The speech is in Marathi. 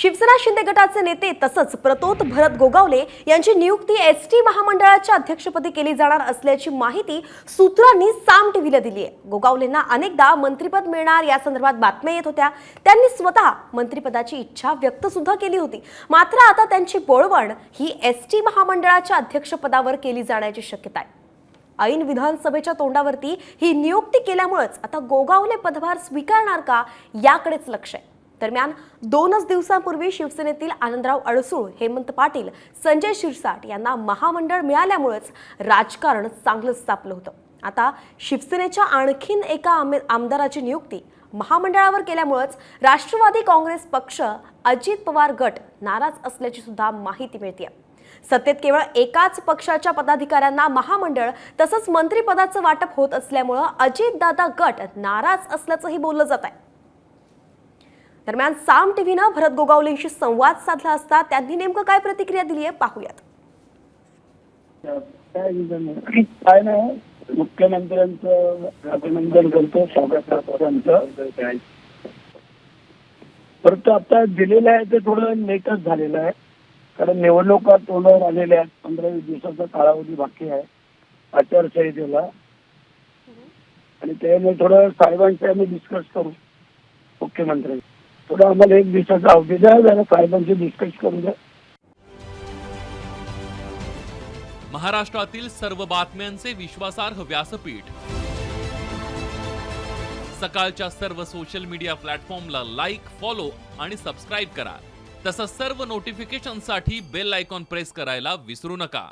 शिवसेना शिंदे गटाचे नेते तसंच प्रतोत भरत गोगावले यांची नियुक्ती एस टी महामंडळाच्या अध्यक्षपदी केली जाणार असल्याची माहिती सूत्रांनी साम टीव्हीला दिली आहे गोगावलेंना अनेकदा मंत्रिपद मिळणार या संदर्भात बातम्या येत होत्या. त्यांनी स्वतः मंत्रिपदाची इच्छा व्यक्त सुद्धा केली होती. मात्र आता त्यांची बोळवण ही एस टी महामंडळाच्या अध्यक्षपदावर केली जाण्याची शक्यता आहे. ऐन विधानसभेच्या तोंडावरती ही नियुक्ती केल्यामुळेच आता गोगावले पदभार स्वीकारणार का याकडेच लक्ष आहे. दरम्यान दोनच दिवसांपूर्वी शिवसेनेतील आनंदराव अडसूळ हेमंत पाटील संजय शिरसाट यांना महामंडळ मिळाल्यामुळेच राजकारण चांगलंच तापलं होतं. आता शिवसेनेच्या आणखीन एका आमदाराची नियुक्ती महामंडळावर केल्यामुळेच राष्ट्रवादी काँग्रेस पक्ष अजित पवार गट नाराज असल्याची सुद्धा माहिती मिळते सत्तेत केवळ एकाच पक्षाच्या पदाधिकाऱ्यांना महामंडळ तसंच मंत्रिपदाचं वाटप होत असल्यामुळं अजितदादा गट नाराज असल्याचंही बोललं जात आहे दरम्यान साम टीव्हीनं भरत गोगावलेंशी संवाद साधला असता त्यांनी नेमकं काय प्रतिक्रिया दिली आहे? पाहूयात. काय नाही. मुख्यमंत्र्यांचं अभिनंदन करतो स्वागत करतो त्यांचं. परंतु आता दिलेलं आहे ते थोडं लेटच झालेलं आहे. कारण निवडणुका तोंडावर आलेल्या आहेत. पंधरा वीस दिवसाचा कालावधी बाकी आहे आचारसंहितेला. आणि त्यामुळे थोडं साहेबांशी आम्ही डिस्कस करू मुख्यमंत्री थोडं आम्हाला एक दिवसाचा अवधी द्या जरा साहेबांशी डिस्कस करू द्या महाराष्ट्रातील सर्व बातम्यांचे विश्वासार्ह व्यासपीठ. सकाळच्या सर्व सोशल मीडिया प्लॅटफॉर्मला लाईक फॉलो आणि सबस्क्राईब करा. तसंच सर्व नोटिफिकेशनसाठी बेल आयकॉन प्रेस करायला विसरू नका.